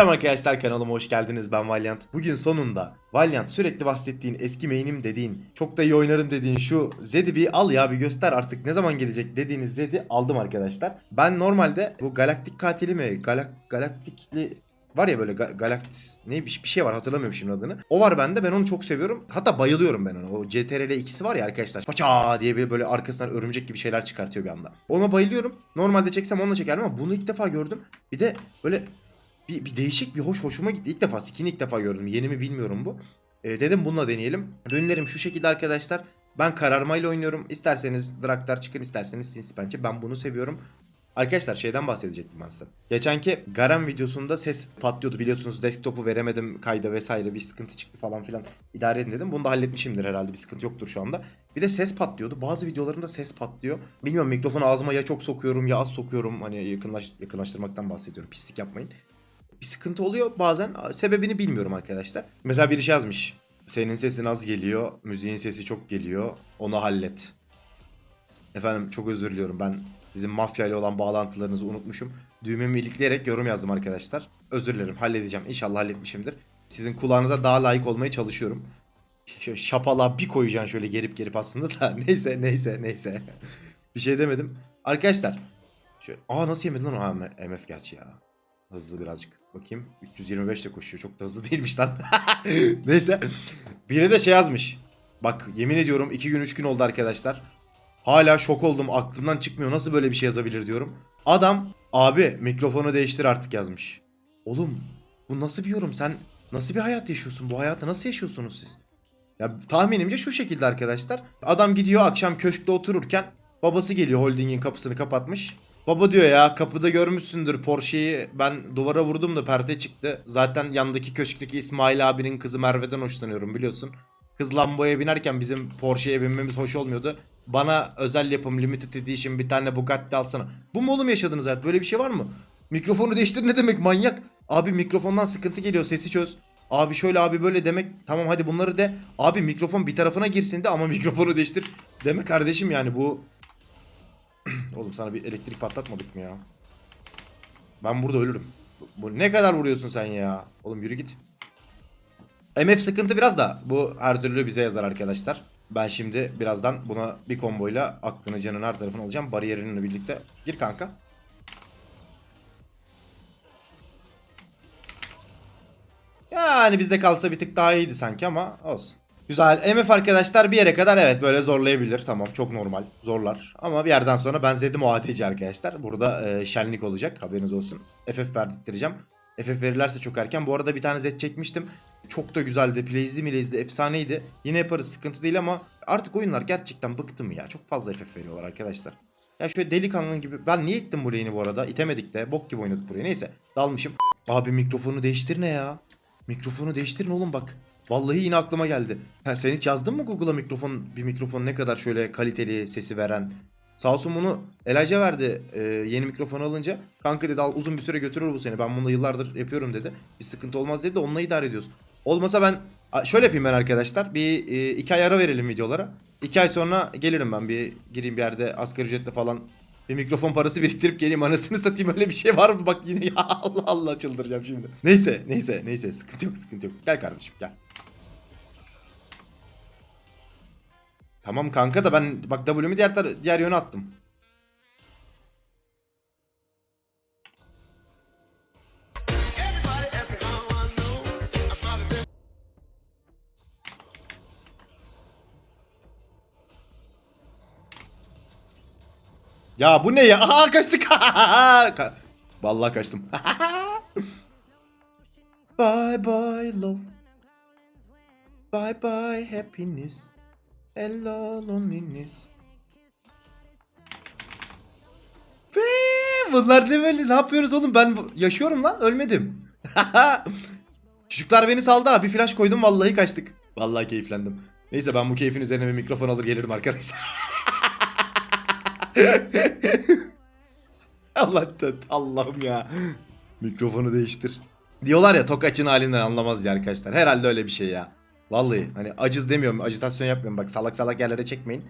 Selam arkadaşlar kanalıma hoş geldiniz ben Valiant. Bugün sonunda Valiant sürekli bahsettiğin eski main'im dediğin çok da iyi oynarım dediğin şu Zed'i bir al ya bir göster artık ne zaman gelecek dediğiniz Zed'i aldım arkadaşlar. Ben normalde bu galaktik katili mi galak galaktikli var ya böyle ga- galaktis ne bir, bir şey var hatırlamıyorum şimdi adını. O var bende ben onu çok seviyorum. Hatta bayılıyorum ben ona. O CTRL ikisi var ya arkadaşlar. Paça diye bir böyle arkasından örümcek gibi şeyler çıkartıyor bir anda. Ona bayılıyorum. Normalde çeksem onunla çekerdim ama bunu ilk defa gördüm. Bir de böyle bir, bir değişik bir hoş hoşuma gitti. İlk defa skin'i ilk defa gördüm. Yeni mi bilmiyorum bu. Ee, dedim bununla deneyelim. Ürünlerim şu şekilde arkadaşlar. Ben kararmayla oynuyorum. İsterseniz Draktar çıkın isterseniz Sinsi Pençe. Ben bunu seviyorum. Arkadaşlar şeyden bahsedecektim ben size. Geçenki Garen videosunda ses patlıyordu biliyorsunuz desktop'u veremedim kayda vesaire bir sıkıntı çıktı falan filan idare edin dedim. Bunu da halletmişimdir herhalde bir sıkıntı yoktur şu anda. Bir de ses patlıyordu. Bazı videolarımda ses patlıyor. Bilmiyorum mikrofonu ağzıma ya çok sokuyorum ya az sokuyorum. Hani yakınlaş, yakınlaştırmaktan bahsediyorum. Pislik yapmayın bir sıkıntı oluyor bazen sebebini bilmiyorum arkadaşlar. Mesela biri şey yazmış. Senin sesin az geliyor, müziğin sesi çok geliyor. Onu hallet. Efendim çok özür diliyorum. Ben sizin mafya ile olan bağlantılarınızı unutmuşum. Düğmemi ilikleyerek yorum yazdım arkadaşlar. Özür dilerim. Halledeceğim. İnşallah halletmişimdir. Sizin kulağınıza daha layık olmaya çalışıyorum. Şöyle şapala bir koyacaksın şöyle gerip gerip aslında da. neyse neyse neyse. bir şey demedim. Arkadaşlar. Şöyle, aa nasıl yemedi lan o MF gerçi ya. Hızlı birazcık. Bakayım. 325 de koşuyor. Çok da hızlı değilmiş lan. Neyse. Biri de şey yazmış. Bak yemin ediyorum 2 gün 3 gün oldu arkadaşlar. Hala şok oldum. Aklımdan çıkmıyor. Nasıl böyle bir şey yazabilir diyorum. Adam abi mikrofonu değiştir artık yazmış. Oğlum bu nasıl bir yorum? Sen nasıl bir hayat yaşıyorsun? Bu hayatı nasıl yaşıyorsunuz siz? Ya tahminimce şu şekilde arkadaşlar. Adam gidiyor akşam köşkte otururken babası geliyor holdingin kapısını kapatmış. Baba diyor ya kapıda görmüşsündür Porsche'yi ben duvara vurdum da perde çıktı. Zaten yandaki köşkteki İsmail abinin kızı Merve'den hoşlanıyorum biliyorsun. Kız Lambo'ya binerken bizim Porsche'ye binmemiz hoş olmuyordu. Bana özel yapım limited edition bir tane Bugatti alsana. Bu mu oğlum yaşadığınız hayat? Böyle bir şey var mı? Mikrofonu değiştir ne demek manyak? Abi mikrofondan sıkıntı geliyor sesi çöz. Abi şöyle abi böyle demek. Tamam hadi bunları de. Abi mikrofon bir tarafına girsin de ama mikrofonu değiştir. Deme kardeşim yani bu Oğlum sana bir elektrik patlatmadık mı ya? Ben burada ölürüm. Bu, ne kadar vuruyorsun sen ya? Oğlum yürü git. MF sıkıntı biraz da bu her türlü bize yazar arkadaşlar. Ben şimdi birazdan buna bir komboyla aklını canın her tarafını alacağım. Bariyerinle birlikte. Gir kanka. Yani bizde kalsa bir tık daha iyiydi sanki ama olsun. Güzel. MF arkadaşlar bir yere kadar evet böyle zorlayabilir. Tamam çok normal. Zorlar. Ama bir yerden sonra ben Zed'im o ADC arkadaşlar. Burada e, şenlik olacak. Haberiniz olsun. FF verdirttireceğim. FF verirlerse çok erken. Bu arada bir tane Zed çekmiştim. Çok da güzeldi. Plays'li mileyzli efsaneydi. Yine yaparız sıkıntı değil ama artık oyunlar gerçekten bıktım ya. Çok fazla FF veriyorlar arkadaşlar. Ya şöyle delikanlı gibi. Ben niye ittim bu bu arada? İtemedik de. Bok gibi oynadık burayı. Neyse. Dalmışım. Abi mikrofonu değiştir ne ya? Mikrofonu değiştirin oğlum bak. Vallahi yine aklıma geldi. Ha, sen hiç yazdın mı Google'a mikrofon bir mikrofon ne kadar şöyle kaliteli sesi veren? Sağ olsun bunu Elijah verdi e, yeni mikrofon alınca. Kanka dedi al uzun bir süre götürür bu seni. Ben bunu yıllardır yapıyorum dedi. Bir sıkıntı olmaz dedi de onunla idare ediyoruz. Olmasa ben şöyle yapayım ben arkadaşlar. Bir e, iki ay ara verelim videolara. İki ay sonra gelirim ben bir gireyim bir yerde asgari ücretle falan bir mikrofon parası biriktirip geleyim anasını satayım öyle bir şey var mı? Bak yine ya Allah Allah çıldıracağım şimdi. Neyse neyse neyse sıkıntı yok sıkıntı yok. Gel kardeşim gel. Tamam kanka da ben bak W'mi diğer diğer yöne attım. Ya bu ne ya? Aha kaçtık. Ka- Vallahi kaçtım. bye bye love. Bye bye happiness. Hello loneliness. Be, bunlar ne böyle? Ne yapıyoruz oğlum? Ben yaşıyorum lan. Ölmedim. Çocuklar beni saldı ha. Bir flash koydum vallahi kaçtık. Vallahi keyiflendim. Neyse ben bu keyfin üzerine bir mikrofon alır gelirim arkadaşlar. Allah Allah'ım ya. Mikrofonu değiştir. Diyorlar ya tok açın halinden anlamaz diye arkadaşlar. Herhalde öyle bir şey ya. Vallahi hani acız demiyorum, ajitasyon yapmıyorum. Bak salak salak yerlere çekmeyin.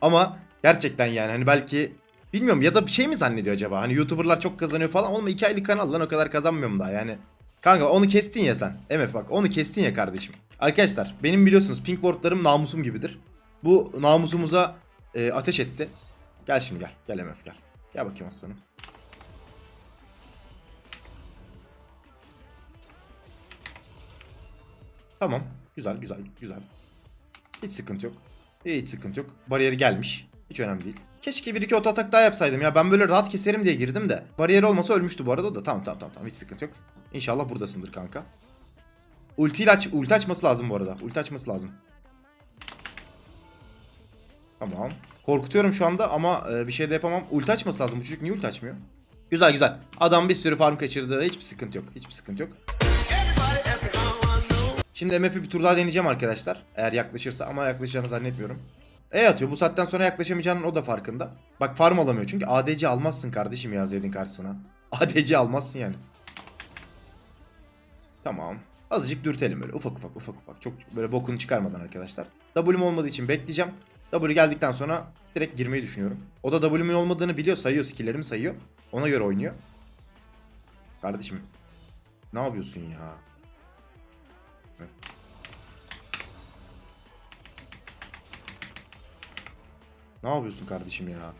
Ama gerçekten yani hani belki bilmiyorum ya da bir şey mi zannediyor acaba? Hani YouTuber'lar çok kazanıyor falan. Oğlum 2 aylık kanal lan o kadar kazanmıyorum daha yani. Kanka onu kestin ya sen. MF bak onu kestin ya kardeşim. Arkadaşlar benim biliyorsunuz pink wardlarım namusum gibidir. Bu namusumuza e, ateş etti. Gel şimdi gel. Gel MF gel. Gel bakayım aslanım. Tamam. Güzel güzel güzel. Hiç sıkıntı yok. Hiç sıkıntı yok. Bariyeri gelmiş. Hiç önemli değil. Keşke bir iki oto atak daha yapsaydım ya. Ben böyle rahat keserim diye girdim de. Bariyer olmasa ölmüştü bu arada da. Tamam tamam tamam. tamam. Hiç sıkıntı yok. İnşallah buradasındır kanka. Ultiyle aç, ulti açması lazım bu arada. Ulti açması lazım. Tamam. Korkutuyorum şu anda ama e, bir şey de yapamam. Ulti açması lazım. Bu çocuk niye ulti açmıyor? Güzel güzel. Adam bir sürü farm kaçırdı. Hiçbir sıkıntı yok. Hiçbir sıkıntı yok. Şimdi MF'i bir tur daha deneyeceğim arkadaşlar. Eğer yaklaşırsa ama yaklaşacağını zannetmiyorum. E atıyor. Bu saatten sonra yaklaşamayacağının o da farkında. Bak farm alamıyor. Çünkü ADC almazsın kardeşim ya Zed'in karşısına. ADC almazsın yani. Tamam. Azıcık dürtelim böyle ufak ufak ufak ufak. Çok böyle bokunu çıkarmadan arkadaşlar. W'm olmadığı için bekleyeceğim. W geldikten sonra direkt girmeyi düşünüyorum. O da W'min olmadığını biliyor. Sayıyor skill'lerimi sayıyor. Ona göre oynuyor. Kardeşim. Ne yapıyorsun ya? Ne yapıyorsun kardeşim ya?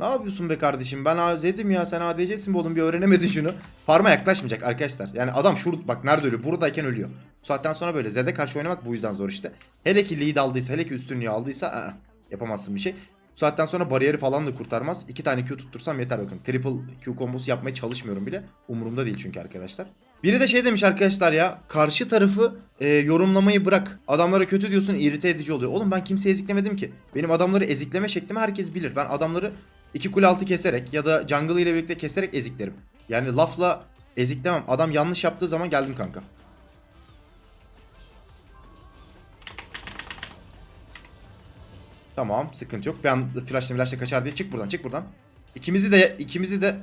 Ne yapıyorsun be kardeşim? Ben AZ'dim ya sen ADC'sin be oğlum bir öğrenemedin şunu. Farma yaklaşmayacak arkadaşlar. Yani adam şurada bak nerede ölüyor? Buradayken ölüyor. Bu saatten sonra böyle Zed'e karşı oynamak bu yüzden zor işte. Hele ki lead aldıysa, hele ki üstünlüğü aldıysa aa, yapamazsın bir şey. Bu saatten sonra bariyeri falan da kurtarmaz. İki tane Q tuttursam yeter bakın. Triple Q kombosu yapmaya çalışmıyorum bile. Umurumda değil çünkü arkadaşlar. Biri de şey demiş arkadaşlar ya. Karşı tarafı e, yorumlamayı bırak. Adamlara kötü diyorsun irite edici oluyor. Oğlum ben kimseyi eziklemedim ki. Benim adamları ezikleme şeklimi herkes bilir. Ben adamları iki kule altı keserek ya da jungle ile birlikte keserek eziklerim. Yani lafla eziklemem. Adam yanlış yaptığı zaman geldim kanka. Tamam sıkıntı yok. Ben flashla flashla kaçar diye çık buradan çık buradan. İkimizi de ikimizi de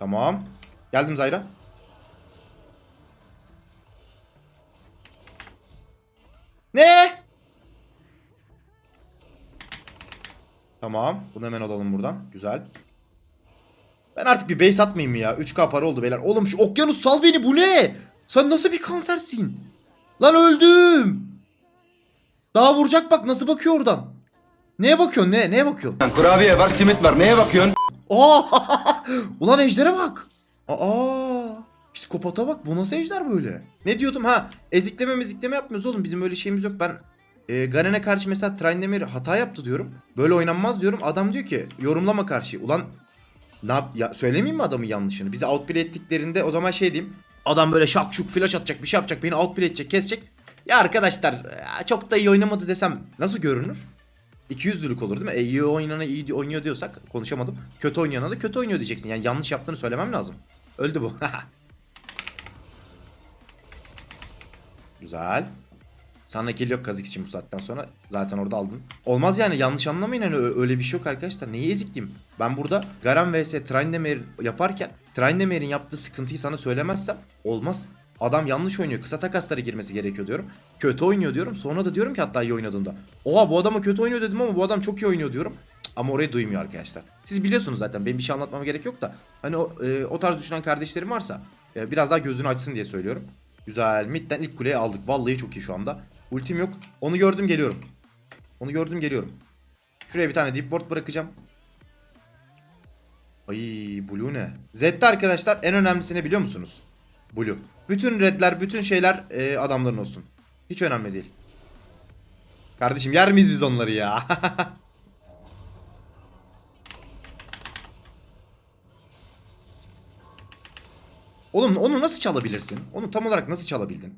Tamam. Geldim Zayra. Ne? Tamam. Bunu hemen alalım buradan. Güzel. Ben artık bir base atmayayım ya? 3k para oldu beyler. Oğlum şu okyanus sal beni bu ne? Sen nasıl bir kansersin? Lan öldüm. Daha vuracak bak nasıl bakıyor oradan. Neye bakıyorsun ne? Neye bakıyorsun? Kurabiye var, simit var. Neye bakıyorsun? Aa! Ulan ejdere bak. Aa! Psikopata bak. Bu nasıl ejder böyle? Ne diyordum ha? Ezikleme mezikleme yapmıyoruz oğlum. Bizim öyle şeyimiz yok. Ben e, Garen'e karşı mesela Trindamir hata yaptı diyorum. Böyle oynanmaz diyorum. Adam diyor ki yorumlama karşı. Ulan ne yap ya söylemeyeyim mi adamın yanlışını? Bizi outplay ettiklerinde o zaman şey diyeyim. Adam böyle şak şuk flash atacak bir şey yapacak beni outplay edecek kesecek. Ya arkadaşlar ya çok da iyi oynamadı desem nasıl görünür? 200'lülük olur değil mi? E, iyi oynana iyi oynuyor diyorsak konuşamadım. Kötü oynayana da kötü oynuyor diyeceksin. Yani yanlış yaptığını söylemem lazım. Öldü bu. Güzel. Sana kill yok kazık için bu saatten sonra. Zaten orada aldın. Olmaz yani yanlış anlamayın hani öyle bir şey yok arkadaşlar. Neyi ezikliyim? Ben burada Garen vs Trindamere yaparken Trindamere'in yaptığı sıkıntıyı sana söylemezsem olmaz. Adam yanlış oynuyor. Kısa takaslara girmesi gerekiyor diyorum. Kötü oynuyor diyorum. Sonra da diyorum ki hatta iyi oynadığında. Oha bu adama kötü oynuyor dedim ama bu adam çok iyi oynuyor diyorum. Ama orayı duymuyor arkadaşlar. Siz biliyorsunuz zaten. Benim bir şey anlatmama gerek yok da. Hani o, e, o tarz düşünen kardeşlerim varsa e, biraz daha gözünü açsın diye söylüyorum. Güzel. Mid'den ilk kuleyi aldık. Vallahi çok iyi şu anda. Ultim yok. Onu gördüm geliyorum. Onu gördüm geliyorum. Şuraya bir tane deep ward bırakacağım. Ay Blue ne? Zed'de arkadaşlar en önemlisi ne biliyor musunuz? Blue. Bütün redler, bütün şeyler e, adamların olsun. Hiç önemli değil. Kardeşim yer miyiz biz onları ya? Oğlum onu nasıl çalabilirsin? Onu tam olarak nasıl çalabildin?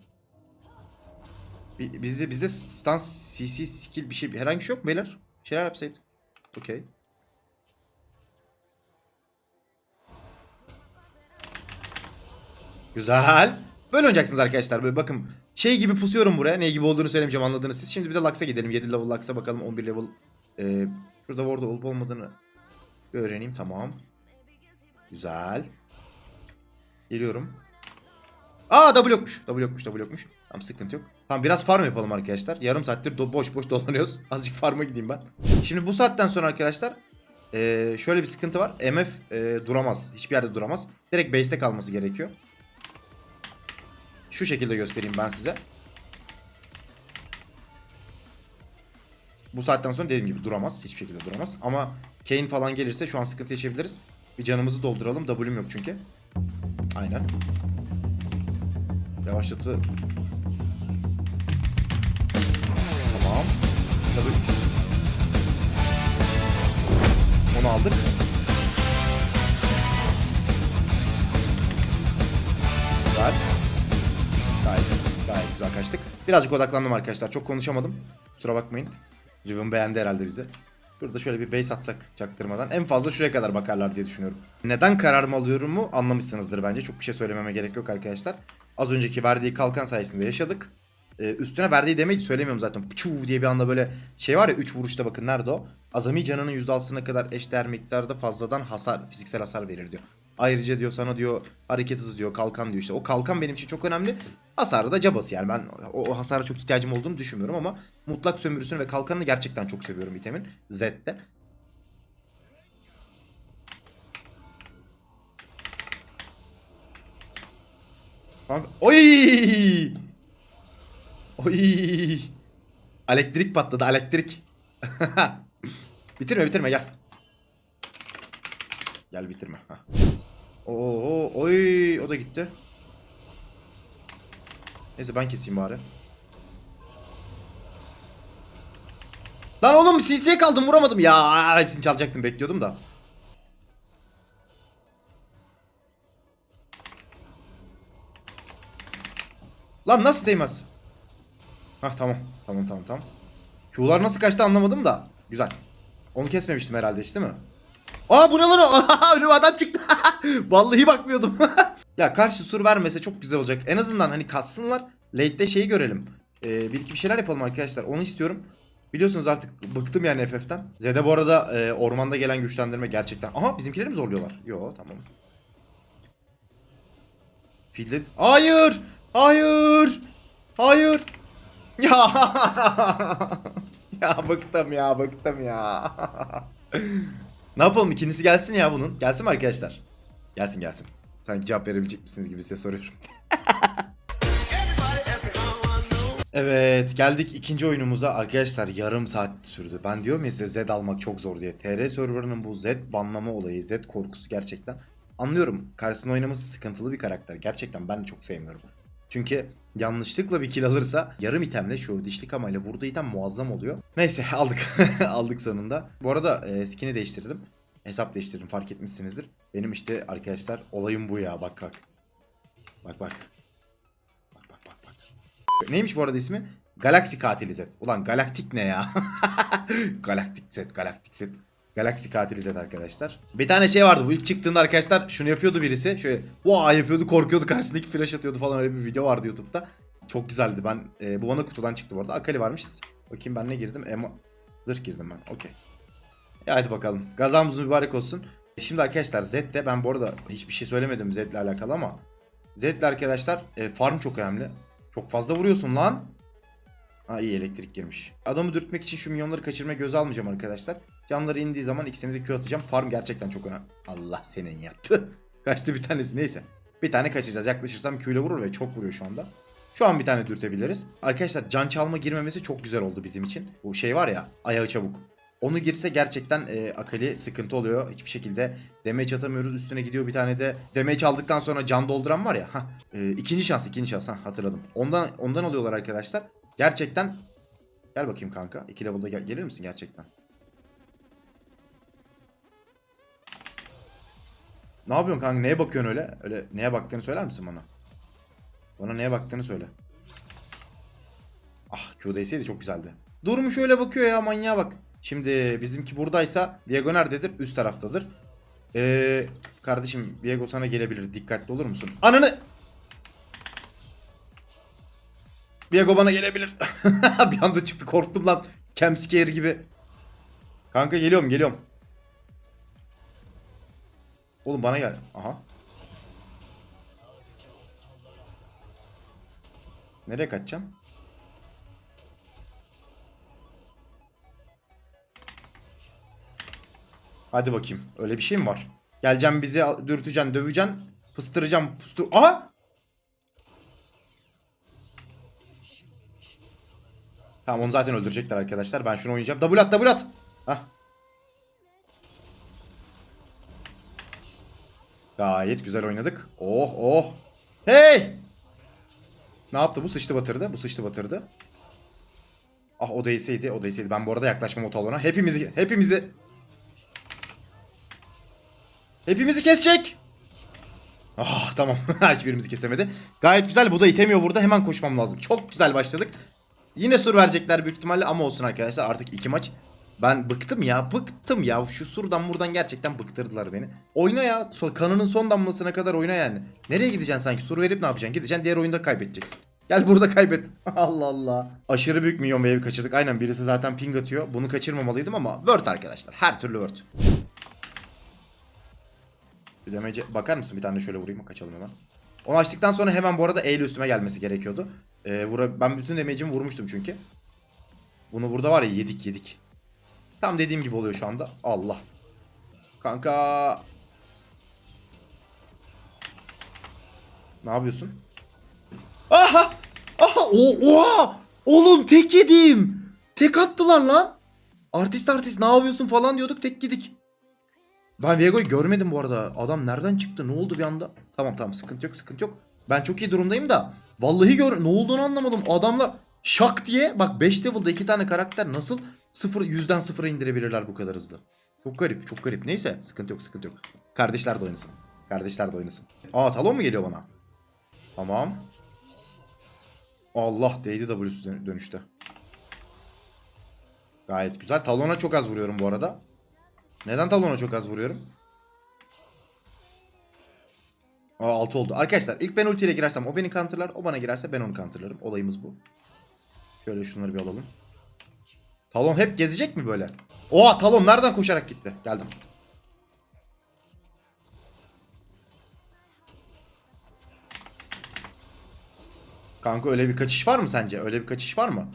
Bi- Bizde bizde stans, CC, skill bir şey herhangi bir şey yok mu beyler? Şeyler yapsaydık. Okey. Güzel. Böyle oynayacaksınız arkadaşlar. Böyle bakın şey gibi pusuyorum buraya. Ne gibi olduğunu söylemeyeceğim anladınız siz. Şimdi bir de Lux'a gidelim. 7 level Lux'a bakalım. 11 level. Ee, şurada ward olup olmadığını öğreneyim. Tamam. Güzel. Geliyorum. Aa W yokmuş. W yokmuş. W yokmuş. Tamam sıkıntı yok. Tamam biraz farm yapalım arkadaşlar. Yarım saattir do- boş boş dolanıyoruz. Azıcık farma gideyim ben. Şimdi bu saatten sonra arkadaşlar ee, şöyle bir sıkıntı var. MF ee, duramaz. Hiçbir yerde duramaz. Direkt base'te kalması gerekiyor. Şu şekilde göstereyim ben size. Bu saatten sonra dediğim gibi duramaz. Hiçbir şekilde duramaz. Ama Kane falan gelirse şu an sıkıntı yaşayabiliriz. Bir canımızı dolduralım. W'm yok çünkü. Aynen. Yavaşlatı. Tamam. Tabii. Onu aldık. Kaçtık. Birazcık odaklandım arkadaşlar. Çok konuşamadım. Kusura bakmayın. Riven beğendi herhalde bizi. Şurada şöyle bir base atsak çaktırmadan. En fazla şuraya kadar bakarlar diye düşünüyorum. Neden kararımı alıyorum mu anlamışsınızdır bence. Çok bir şey söylememe gerek yok arkadaşlar. Az önceki verdiği kalkan sayesinde yaşadık. Ee, üstüne verdiği demeyi söylemiyorum zaten. Çuv diye bir anda böyle şey var ya 3 vuruşta bakın nerede o? Azami canının %6'sına kadar eşdeğer miktarda fazladan hasar, fiziksel hasar verir diyor. Ayrıca diyor sana diyor hareket hızı diyor kalkan diyor işte. O kalkan benim için çok önemli. Hasarı da cabası yani ben o, o hasara çok ihtiyacım olduğunu düşünmüyorum ama mutlak sömürüsünü ve kalkanını gerçekten çok seviyorum itemin. Z'de. Oy! Oy! Elektrik patladı, elektrik. bitirme, bitirme gel. Gel bitirme. Hah. Oo, oy, o da gitti. Neyse ben keseyim bari. Lan oğlum CC'ye kaldım vuramadım ya. Hepsini çalacaktım bekliyordum da. Lan nasıl değmez? Hah tamam. Tamam tamam tamam. Q'lar nasıl kaçtı anlamadım da. Güzel. Onu kesmemiştim herhalde hiç değil mi? Aa bu ne lan o? Önüme adam çıktı. Vallahi bakmıyordum. ya karşı sur vermese çok güzel olacak. En azından hani kassınlar. Late'de şeyi görelim. Ee, bir iki bir şeyler yapalım arkadaşlar. Onu istiyorum. Biliyorsunuz artık bıktım yani FF'ten. Z'de bu arada e, ormanda gelen güçlendirme gerçekten. Aha bizimkileri mi zorluyorlar? Yo tamam. Fidlet. Hayır! Hayır! Hayır! Ya! ya bıktım ya bıktım ya. Ne yapalım ikincisi gelsin ya bunun. Gelsin mi arkadaşlar? Gelsin gelsin. Sanki cevap verebilecek misiniz gibi size soruyorum. Evet geldik ikinci oyunumuza arkadaşlar yarım saat sürdü. Ben diyorum ya size Z almak çok zor diye. TR serverının bu Z banlama olayı Z korkusu gerçekten. Anlıyorum karşısında oynaması sıkıntılı bir karakter. Gerçekten ben de çok sevmiyorum. Çünkü yanlışlıkla bir kill alırsa yarım itemle şu dişli kamayla vurduğu item muazzam oluyor. Neyse aldık. aldık sonunda. Bu arada e, skin'i değiştirdim. Hesap değiştirdim fark etmişsinizdir. Benim işte arkadaşlar olayım bu ya bak bak. Bak bak. Bak bak bak bak. Neymiş bu arada ismi? Galaxy Katili Z. Ulan galaktik ne ya? galaktik Z, galaktik Z. Galaxy Katili Z arkadaşlar. Bir tane şey vardı bu ilk çıktığında arkadaşlar şunu yapıyordu birisi. Şöyle vaa yapıyordu korkuyordu karşısındaki flash atıyordu falan öyle bir video vardı YouTube'da. Çok güzeldi ben e, bu bana kutudan çıktı bu arada. Akali varmış. Bakayım ben ne girdim? Emo... Zırh girdim ben. Okey. E hadi bakalım. Gazamız mübarek olsun. Şimdi arkadaşlar Z'de ben bu arada hiçbir şey söylemedim Z'le alakalı ama Z'le arkadaşlar e, farm çok önemli. Çok fazla vuruyorsun lan. Ha iyi elektrik girmiş. Adamı dürtmek için şu milyonları kaçırmaya göz almayacağım arkadaşlar. Canları indiği zaman ikisini de Q atacağım. Farm gerçekten çok önemli. Allah senin ya. Tüh. Kaçtı bir tanesi neyse. Bir tane kaçıracağız. Yaklaşırsam Q ile vurur ve çok vuruyor şu anda. Şu an bir tane dürtebiliriz. Arkadaşlar can çalma girmemesi çok güzel oldu bizim için. Bu şey var ya ayağı çabuk. Onu girse gerçekten e, Akali sıkıntı oluyor. Hiçbir şekilde damage atamıyoruz. Üstüne gidiyor bir tane de damage aldıktan sonra can dolduran var ya. Hah, e, ikinci şans ikinci şans ha, hatırladım. Ondan ondan alıyorlar arkadaşlar. Gerçekten gel bakayım kanka. 2 level'da gel- gelir misin gerçekten? Ne yapıyorsun kanka? Neye bakıyorsun öyle? Öyle neye baktığını söyler misin bana? Bana neye baktığını söyle. Ah Q değseydi çok güzeldi. Durmuş öyle bakıyor ya manyağa bak. Şimdi bizimki buradaysa Viego nerededir? Üst taraftadır. Ee, kardeşim Viego sana gelebilir. Dikkatli olur musun? Ananı! Viego bana gelebilir. bir anda çıktı korktum lan. Camscare gibi. Kanka geliyorum geliyorum. Oğlum bana gel. Aha. Nereye kaçacağım? Hadi bakayım. Öyle bir şey mi var? Geleceğim bizi dürteceksin, döveceksin. Pıstıracağım, pustur... Aha! Tamam onu zaten öldürecekler arkadaşlar. Ben şunu oynayacağım. Double at, double at! Hah. Gayet güzel oynadık. Oh oh. Hey! Ne yaptı bu? Sıçtı batırdı. Bu sıçtı batırdı. Ah o değseydi, o değseydi. Ben bu arada yaklaşmam o talona. Hepimizi, hepimizi... Hepimizi kesecek. Ah tamam. Hiçbirimizi kesemedi. Gayet güzel. Bu da itemiyor burada. Hemen koşmam lazım. Çok güzel başladık. Yine sur verecekler büyük ihtimalle ama olsun arkadaşlar. Artık iki maç. Ben bıktım ya. Bıktım ya. Şu surdan buradan gerçekten bıktırdılar beni. Oyna ya. Kanının son damlasına kadar oyna yani. Nereye gideceksin sanki? Sur verip ne yapacaksın? Gideceksin diğer oyunda kaybedeceksin. Gel burada kaybet. Allah Allah. Aşırı büyük milyon wave'i kaçırdık. Aynen birisi zaten ping atıyor. Bunu kaçırmamalıydım ama word arkadaşlar. Her türlü word. Bir demece bakar mısın? Bir tane şöyle vurayım. Kaçalım hemen. Onu açtıktan sonra hemen bu arada E üstüme gelmesi gerekiyordu. Ee, vura, ben bütün damage'imi vurmuştum çünkü. Bunu burada var ya yedik yedik. Tam dediğim gibi oluyor şu anda. Allah. Kanka. Ne yapıyorsun? Aha! Aha! O oha! Oğlum tek yedim. Tek attılar lan. Artist artist ne yapıyorsun falan diyorduk tek yedik. Ben Viego'yu görmedim bu arada. Adam nereden çıktı? Ne oldu bir anda? Tamam tamam sıkıntı yok sıkıntı yok. Ben çok iyi durumdayım da. Vallahi gör ne olduğunu anlamadım. Adamlar şak diye bak 5 level'da iki tane karakter nasıl 0 yüzden sıfıra indirebilirler bu kadar hızlı. Çok garip çok garip. Neyse sıkıntı yok sıkıntı yok. Kardeşler de oynasın. Kardeşler de oynasın. Aa talon mu geliyor bana? Tamam. Allah değdi dönüşte. Gayet güzel. Talona çok az vuruyorum bu arada. Neden talona çok az vuruyorum? Aa 6 oldu. Arkadaşlar ilk ben ultiyle girersem o beni counterlar. O bana girerse ben onu counterlarım. Olayımız bu. Şöyle şunları bir alalım. Talon hep gezecek mi böyle? Oha Talon nereden koşarak gitti? Geldim. Kanka öyle bir kaçış var mı sence? Öyle bir kaçış var mı?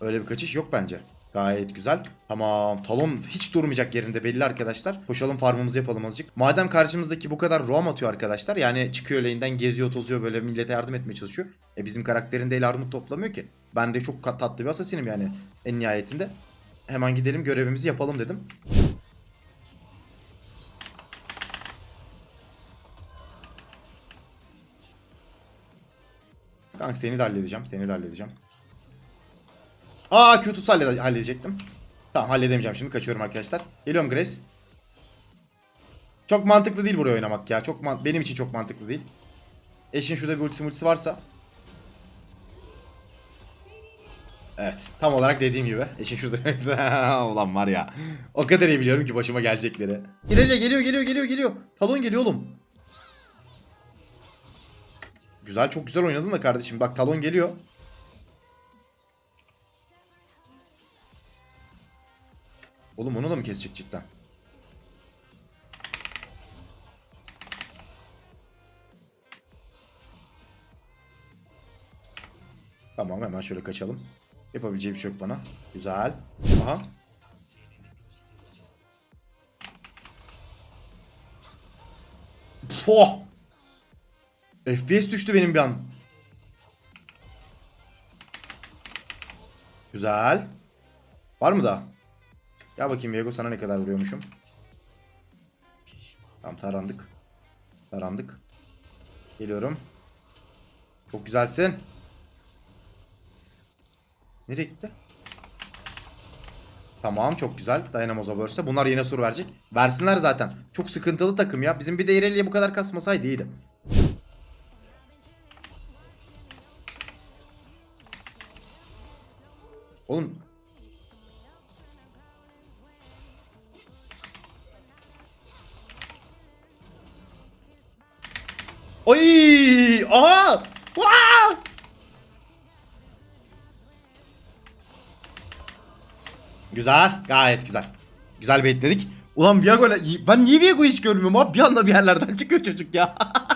Öyle bir kaçış yok bence. Gayet güzel. Tamam. Talon hiç durmayacak yerinde belli arkadaşlar. Koşalım farmımızı yapalım azıcık. Madem karşımızdaki bu kadar roam atıyor arkadaşlar. Yani çıkıyor lane'den geziyor tozuyor böyle millete yardım etmeye çalışıyor. E bizim karakterin de el armut toplamıyor ki. Ben de çok tatlı bir asasinim yani en nihayetinde. Hemen gidelim görevimizi yapalım dedim. Kanka seni de halledeceğim. Seni de halledeceğim. Aa Q'tusu hallede- halledecektim. Tamam halledemeyeceğim şimdi kaçıyorum arkadaşlar. Geliyorum Grace. Çok mantıklı değil buraya oynamak ya. Çok benim için çok mantıklı değil. Eşin şurada bir ultisi multisi varsa. Evet. Tam olarak dediğim gibi. Eşin şurada. Ulan var ya. O kadar iyi biliyorum ki başıma gelecekleri. İrelia geliyor geliyor geliyor geliyor. Talon geliyor oğlum. Güzel çok güzel oynadın da kardeşim. Bak talon geliyor. Oğlum onu da mı kesecek cidden? Tamam hemen şöyle kaçalım. Yapabileceği bir şey yok bana. Güzel. Aha. Poh! FPS düştü benim bir an. Güzel. Var mı daha? Gel bakayım Viego sana ne kadar vuruyormuşum. Tamam tarandık. Tarandık. Geliyorum. Çok güzelsin. Nereye gitti? Tamam çok güzel. Dynamo Burst'e. Bunlar yine sur verecek. Versinler zaten. Çok sıkıntılı takım ya. Bizim bir de İrelia'ya bu kadar kasmasaydı iyiydi. Oğlum Oy! Aha! Vaa! Güzel. Gayet güzel. Güzel baitledik. Ulan Viago ben niye Viago'yu hiç görmüyorum abi? Bir anda bir yerlerden çıkıyor çocuk ya.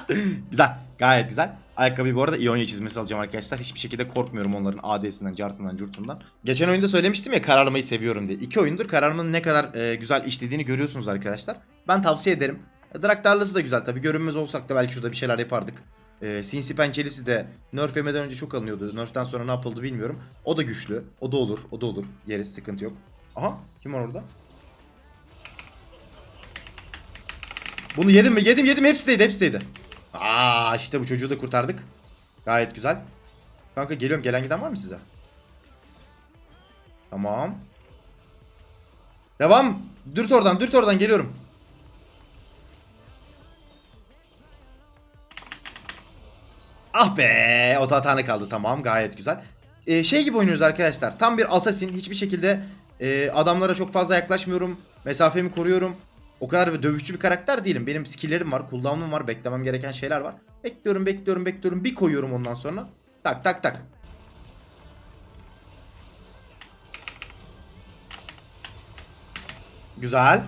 güzel. Gayet güzel. Ayakkabıyı bu arada İonya çizmesi alacağım arkadaşlar. Hiçbir şekilde korkmuyorum onların AD'sinden, cartından, curtundan. Geçen oyunda söylemiştim ya kararmayı seviyorum diye. İki oyundur kararmanın ne kadar e, güzel işlediğini görüyorsunuz arkadaşlar. Ben tavsiye ederim. Drak tarlası da güzel tabi. Görünmez olsak da belki şurada bir şeyler yapardık. E, Sinsi pençelisi de nerf yemeden önce çok alınıyordu. Nerf'ten sonra ne yapıldı bilmiyorum. O da güçlü. O da olur. O da olur. Yeriz sıkıntı yok. Aha kim var orada? Bunu yedim mi? Yedim yedim hepsiydi hepsiydi. Aa işte bu çocuğu da kurtardık. Gayet güzel. Kanka geliyorum gelen giden var mı size? Tamam. Devam. Dürt oradan dürt oradan geliyorum. Ah be o hatanı kaldı tamam gayet güzel. Ee, şey gibi oynuyoruz arkadaşlar. Tam bir assassin hiçbir şekilde e, adamlara çok fazla yaklaşmıyorum. Mesafemi koruyorum. O kadar bir dövüşçü bir karakter değilim. Benim skill'lerim var, cooldown'um var, beklemem gereken şeyler var. Bekliyorum, bekliyorum, bekliyorum. Bir koyuyorum ondan sonra. Tak tak tak. Güzel.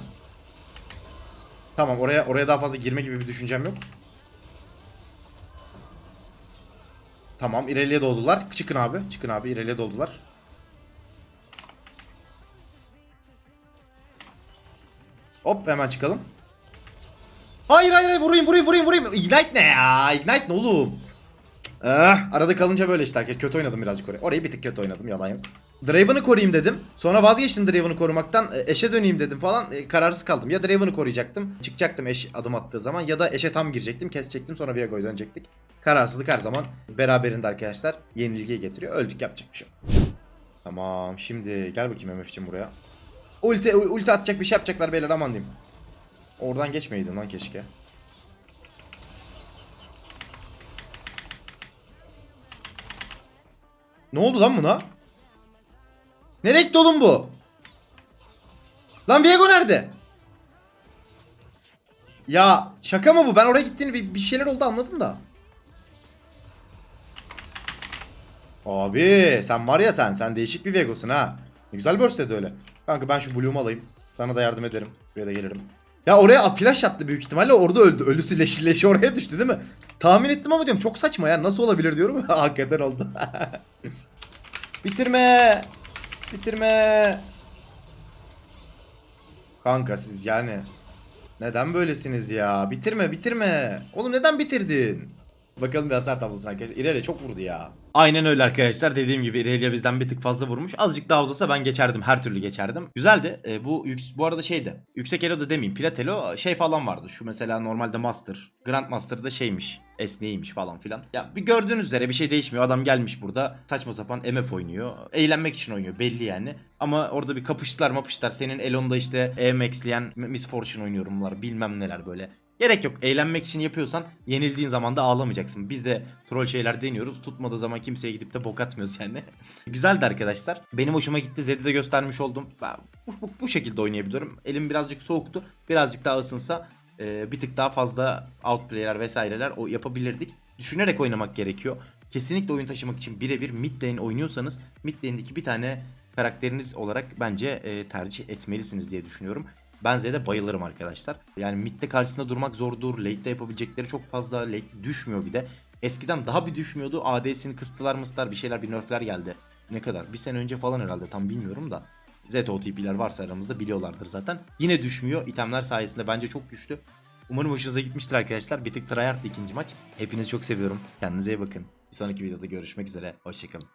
Tamam oraya oraya daha fazla girme gibi bir düşüncem yok. Tamam ileriye doldular. Çıkın abi. Çıkın abi ileriye doldular. Hop hemen çıkalım. Hayır hayır vurayım vurayım vurayım vurayım. Ignite ne ya? Ignite ne oğlum? Ah, arada kalınca böyle işte. arkadaşlar. Kötü oynadım birazcık oraya. Orayı bir tık kötü oynadım yalan yok. Draven'ı koruyayım dedim. Sonra vazgeçtim Draven'ı korumaktan. E, Eşe döneyim dedim falan. E, kararsız kaldım. Ya Draven'ı koruyacaktım. Çıkacaktım eş adım attığı zaman. Ya da eşe tam girecektim. Kesecektim. Sonra Viego'ya dönecektik. Kararsızlık her zaman beraberinde arkadaşlar. Yenilgiye getiriyor. Öldük yapacak bir şey. Tamam şimdi gel bakayım MF için buraya. Ulti, ulti atacak bir şey yapacaklar beyler aman diyeyim. Oradan geçmeydin lan keşke. Ne oldu lan buna? Nereye gitti oğlum bu? Lan Viego nerede? Ya şaka mı bu? Ben oraya gittiğini bir, bir şeyler oldu anladım da. Abi sen var ya sen sen değişik bir Vego'sun ha. Ne güzel burst dedi öyle. Kanka ben şu Blue'umu alayım. Sana da yardım ederim. Buraya da gelirim. Ya oraya flash attı büyük ihtimalle orada öldü. Ölüsü leşi leşi oraya düştü değil mi? Tahmin ettim ama diyorum çok saçma ya. Nasıl olabilir diyorum. Hakikaten oldu. Bitirme. Bitirme. Kanka siz yani. Neden böylesiniz ya? Bitirme bitirme. Oğlum neden bitirdin? Bakalım bir hasar tablosu arkadaşlar. İrelia çok vurdu ya. Aynen öyle arkadaşlar. Dediğim gibi İrelia bizden bir tık fazla vurmuş. Azıcık daha uzasa ben geçerdim. Her türlü geçerdim. Güzeldi. E, bu bu arada şeydi. Yüksek elo da demeyeyim. Plat elo şey falan vardı. Şu mesela normalde Master. Grand Master'da şeymiş. Esneymiş falan filan. Ya bir gördüğünüz üzere bir şey değişmiyor. Adam gelmiş burada saçma sapan MF oynuyor. Eğlenmek için oynuyor belli yani. Ama orada bir kapıştılar mapıştılar. Senin Elon'da işte EMX'leyen Miss Fortune oynuyorum bunlar bilmem neler böyle. Gerek yok. Eğlenmek için yapıyorsan yenildiğin zaman da ağlamayacaksın. Biz de troll şeyler deniyoruz. Tutmadığı zaman kimseye gidip de bok atmıyoruz yani. Güzeldi arkadaşlar. Benim hoşuma gitti. Zed'i de göstermiş oldum. Bu, bu, bu şekilde oynayabiliyorum. Elim birazcık soğuktu. Birazcık daha ısınsa e, bir tık daha fazla outplay'ler vesaireler o yapabilirdik. Düşünerek oynamak gerekiyor. Kesinlikle oyun taşımak için birebir mid lane oynuyorsanız mid lane'deki bir tane karakteriniz olarak bence e, tercih etmelisiniz diye düşünüyorum. Ben Zed'e bayılırım arkadaşlar. Yani midde karşısında durmak zordur. Late'de yapabilecekleri çok fazla. Late düşmüyor bir de. Eskiden daha bir düşmüyordu. AD'sini kıstılar mıstılar bir şeyler bir nerfler geldi. Ne kadar? Bir sene önce falan herhalde tam bilmiyorum da. Zed OTP'ler varsa aramızda biliyorlardır zaten. Yine düşmüyor. İtemler sayesinde bence çok güçlü. Umarım hoşunuza gitmiştir arkadaşlar. Bir tık tryhard'dı ikinci maç. Hepinizi çok seviyorum. Kendinize iyi bakın. Bir sonraki videoda görüşmek üzere. Hoşçakalın.